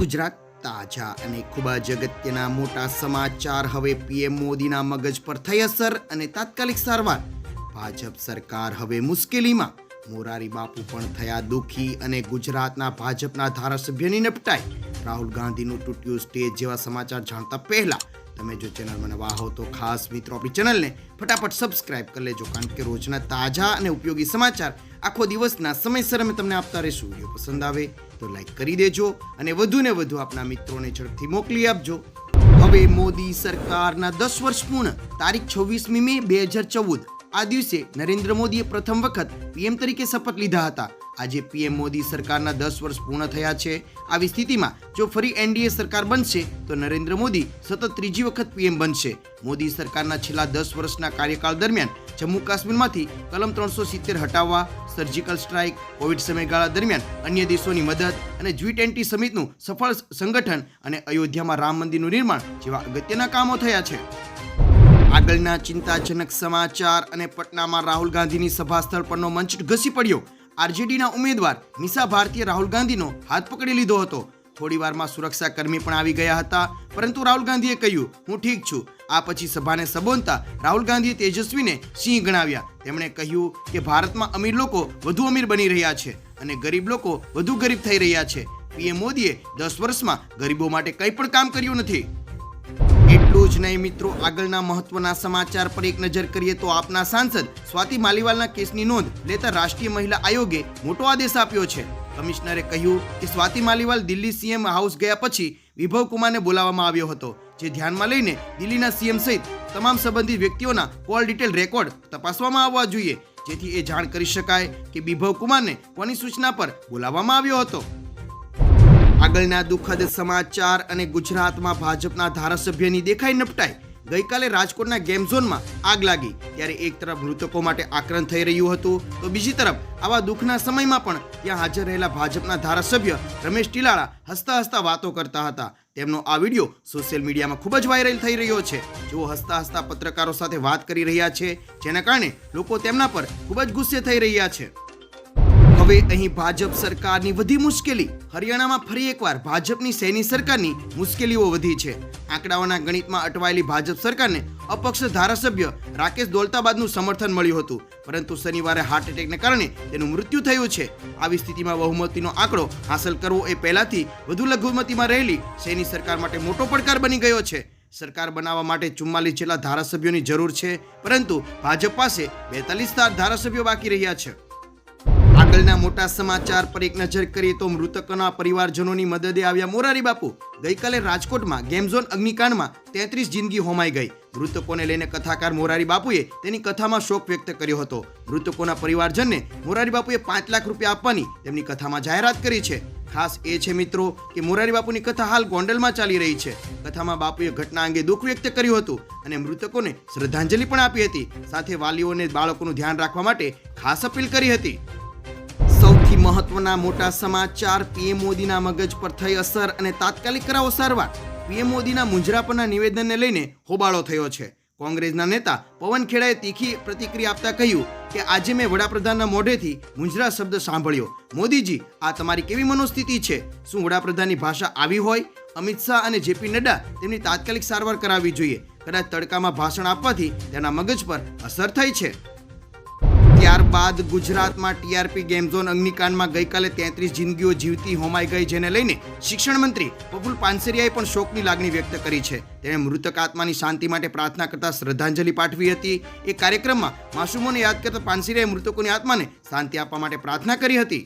ગુજરાત તાજા અને ખૂબ જ અગત્યના મોટા સમાચાર. હવે પીએમ મોદીના મગજ પર થઈ અસર અને તાત્કાલિક સારવાર. ભાજપ સરકાર હવે મુશ્કેલીમાં. મોરારી બાપુ પણ થયા દુઃખી અને ગુજરાતના ભાજપના ધારાસભ્યની નિપટાઈ. રાહુલ ગાંધીનું તૂટ્યું સ્ટેજ જેવા સમાચાર જાણતા પહેલા તમે જો ચેનલ મને વાહો તો ખાસ મિત્રો આપણી ચેનલને ફટાફટ સબસ્ક્રાઇબ કરી લેજો, કારણ કે રોજના તાજા અને ઉપયોગી સમાચાર આખો દિવસના સમયસર અમે તમને આપતા રહીશું. વીડિયો પસંદ આવે તો લાઈક કરી દેજો અને વધુ ને વધુ આપના મિત્રોને ઝડપથી મોકલી આપજો. હવે મોદી સરકારના દસ વર્ષ પૂર્ણ, તારીખ છવ્વીસમી મે, બે હજાર ચૌદ. આ દિવસે નરેન્દ્ર મોદીએ પ્રથમ વખત પીએમ તરીકે શપથ લીધા હતા. આજે પીએમ મોદી સરકારના દસ વર્ષ પૂર્ણ થયા છે. આવી સ્થિતિમાં જો ફરી એનડીએ સરકાર બનશે, તો નરેન્દ્ર મોદી સતત ત્રીજી વખત પીએમ બનશે. મોદી સરકારના છેલ્લા દસ વર્ષના કાર્યકાળ દરમિયાન જમ્મુ કાશ્મીરમાંથી કલમ ત્રણસો સિત્તેર હટાવવા, સર્જિકલ સ્ટ્રાઇક, કોવિડ સમયગાળા દરમિયાન અન્ય દેશોની મદદ અને જી ટ્વેન્ટી સમિટનું સફળ સંગઠન અને અયોધ્યામાં રામ મંદિરનું નિર્માણ જેવા અગત્યના કામો થયા છે. આગળના ચિંતાજનક સમાચાર અને પટનામાં રાહુલ ગાંધીની સભા સ્થળ પરનો મંચ ઘસી પડ્યો. આરજેડીના ઉમેદવાર મિસા ભારતીએ રાહુલ ગાંધીનો હાથ પકડી લીધો હતો. થોડીવારમાં સુરક્ષા કર્મી પણ આવી ગયા હતા, પરંતુ રાહુલ ગાંધીએ કહ્યું, હું ઠીક છું. આ પછી સભાને સંબોધતા રાહુલ ગાંધીએ તેજસ્વીને સિંહ ગણાવ્યા. તેમણે કહ્યું કે ભારતમાં અમીર લોકો વધુ અમીર બની રહ્યા છે અને ગરીબ લોકો વધુ ગરીબ થઈ રહ્યા છે. પીએમ મોદીએ દસ વર્ષમાં ગરીબો માટે કંઈ પણ કામ કર્યું નથી. એટલું જ નહીં મિત્રો, આગળના મહત્વના સમાચાર પર એક નજર કરીએ તો આપના સાંસદ સ્વાતિ માલીવાલના કેસની નોંધ લેતા રાષ્ટ્રીય મહિલા આયોગે મોટો આદેશ આપ્યો છે. કમિશનરે કહ્યું કે સ્વાતિ માલીવાલ દિલ્હી સીએમ હાઉસ ગયા પછી વિભવ કુમારને બોલાવવામાં આવ્યો હતો, જે ધ્યાનમાં લઈને દિલ્હીના સીએમ સહિત તમામ સંબંધિત વ્યક્તિઓના કોલ ડિટેલ રેકોર્ડ તપાસવામાં આવવા જોઈએ, જેથી એ જાણ કરી શકાય કે વિભવ કુમારને કોની સૂચના પર બોલાવવામાં આવ્યો હતો. આગળના દુઃખદ સમાચાર અને ગુજરાતમાં ભાજપના ધારાસભ્યની દેખાઈ નપટાઈ. ગઈકાલે રાજકોટના ગેમ ઝોનમાં આગ લાગી. ત્યારે એક તરફ મૃતકો માટે આક્રંદ થઈ રહ્યું હતું, તો બીજી તરફ આવા દુઃખના સમયમાં પણ ત્યાં હાજર રહેલા ભાજપના ધારાસભ્ય રમેશ ટીલાળા હસતા હસતા વાતો કરતા હતા. તેમનો આ વીડિયો સોશિયલ મીડિયામાં ખૂબ જ વાયરલ થઈ રહ્યો છે. જેઓ હસતા હસતા પત્રકારો સાથે વાત કરી રહ્યા છે, જેના કારણે લોકો તેમના પર ખૂબ જ ગુસ્સે થઈ રહ્યા છે. હવે અહીં ભાજપ સરકારની વધી મુશ્કેલી. હરિયાણામાં ફરી એકવાર ભાજપની સૈની સરકારની મુશ્કેલીઓ વધી છે. આંકડાઓના ગણિતમાં અટવાયેલી ભાજપ સરકારને અપક્ષ ધારાસભ્ય રાકેશ દોલતાબાદનું સમર્થન મળ્યું હતું. પરંતુ શનિવારે હાર્ટ એટેકને કારણે તેનું મૃત્યુ થયું છે. આવી સ્થિતિમાં બહુમતીનો આંકડો હાંસલ કરવો એ પહેલાથી વધુ લઘુમતીમાં રહેલી સૈની સરકાર માટે મોટો પડકાર બની ગયો છે. સરકાર બનાવવા માટે ચુમ્માલીસ જેટલા ધારાસભ્યોની જરૂર છે, પરંતુ ભાજપ પાસે બેતાલીસ ધારાસભ્યો બાકી રહ્યા છે. આગળના મોટા સમાચાર પર એક નજર કરીએ તો મૃતકોના પરિવારજનોની મદદે આવ્યા મોરારી બાપુ. ગઈકાલે રાજકોટમાં ગેમઝોન અગ્નિકાંડમાં તેત્રીસ જિંદગી હોમાઈ ગઈ. મૃતકોને લઈને કથાકાર મોરારી બાપુએ તેની કથામાં શોક વ્યક્ત કર્યો હતો. મૃતકોના પરિવારજનને મોરારી બાપુએ પાંચ લાખ રૂપિયા આપવાની તેમની કથામાં જાહેરાત કરી છે. ખાસ એ છે મિત્રો કે મોરારી બાપુની કથા હાલ ગોંડલમાં ચાલી રહી છે. કથામાં બાપુએ ઘટના અંગે દુઃખ વ્યક્ત કર્યું હતું અને મૃતકોને શ્રદ્ધાંજલિ પણ આપી હતી. સાથે વાલીઓને બાળકોનું ધ્યાન રાખવા માટે ખાસ અપીલ કરી હતી. મહત્વના મોટા સમાચાર પીએમ મોદીના મગજ પર થઈ અસર અને તાત્કાલિક કરાવો સારવાર. પીએમ મોદીના મુંજરા પરના નિવેદનને લઈને હોબાળો થયો છે. કોંગ્રેસના નેતા પવન ખેડાએ તીખી પ્રતિક્રિયા આપતા કહ્યું કે, આજે મેં વડાપ્રધાનના મોઢેથી મુંજરા શબ્દ સાંભળ્યો. મોદીજી, આ તમારી કેવી મનોસ્થિતિ છે? શું વડાપ્રધાનની ભાષા આવી હોય? અમિત શાહ અને જેપી નડ્ડા તેમની તાત્કાલિક સારવાર કરાવવી જોઈએ. કદાચ તડકામાં ભાષણ આપવાથી તેના મગજ પર અસર થઈ છે. ત્યારબાદ ગુજરાતમાં ટીઆરપી ગેમ ઝોન અગ્નિકાંડમાં ગઈકાલે તેત્રીસ જિંદગીઓ જીવતી હોમાઈ ગઈ, જેને લઈને શિક્ષણ મંત્રી પ્રફુલ પાનસેરિયાએ પણ શોકની લાગણી વ્યક્ત કરી છે. તેણે મૃતક આત્માની શાંતિ માટે પ્રાર્થના કરતા શ્રદ્ધાંજલિ પાઠવી હતી. એ કાર્યક્રમમાં માસુમોને યાદ કરતા પાનસેરિયાએ મૃતકોની આત્માને શાંતિ આપવા માટે પ્રાર્થના કરી હતી.